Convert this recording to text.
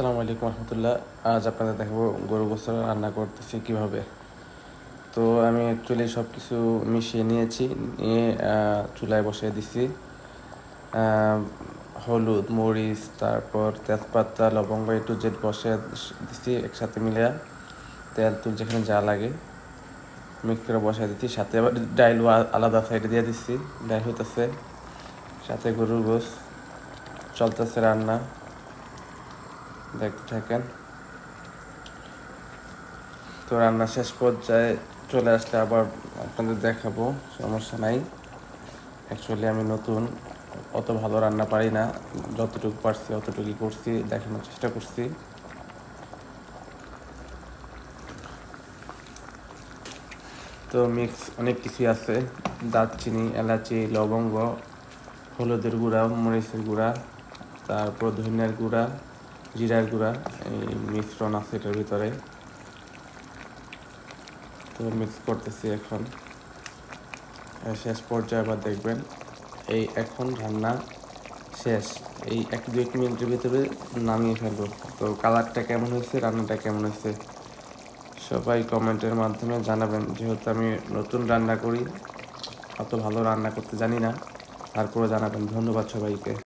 আসসালামু আলাইকুম রহমতুল্লাহ। আজ আপনাদের দেখাবো গরু গোসল রান্না করতেছি কীভাবে। তো আমি অ্যাকচুয়ালি সব কিছু মিশিয়ে নিয়েছি, নিয়ে চুলায় বসিয়ে দিছি। হলুদ, মরিচ, তারপর তেজপাতা, লবঙ্গ একটু জেট বসে দিছি একসাথে মিলে তেল, তুল যেখানে যা লাগে মিক্স করে বসাই দিচ্ছি সাথে আবার ডাইলও আলাদা সাইডে দিয়ে দিচ্ছি ডাইল হইতেছে সাথে গরুর গোস চলতেছে রান্না। দেখতে থাকেন। তো রান্না শেষ পর্যায়ে চলে আসলে আবার আপনাদের দেখাবো, সমস্যা নাই। অ্যাকচুয়ালি আমি নতুন, অত ভালো রান্না পারি না, যতটুকু পারছি অতটুকুই করছি, দেখানোর চেষ্টা করছি। তো মিক্স অনেক কিছুই আছে, দারচিনি, এলাচি, লবঙ্গ, হলুদের গুঁড়া, মরিচের গুঁড়া, তারপর ধনিয়ার গুঁড়া জিরার গুঁড়া, এই মিশ্রণ আছে এটার ভিতরে। তো মিক্স করতেছি এখন। শেষ পর্যায়ে আবার দেখবেন, এই এখন রান্না শেষ। এই এক দু এক মিনিটের ভিতরে নামিয়ে ফেলব। তো কালারটা কেমন হয়েছে, রান্নাটা কেমন হয়েছে, সবাই কমেন্টের মাধ্যমে জানাবেন। যেহেতু আমি নতুন রান্না করি, অত ভালো রান্না করতে জানি না তারপরে জানাবেন। ধন্যবাদ সবাইকে।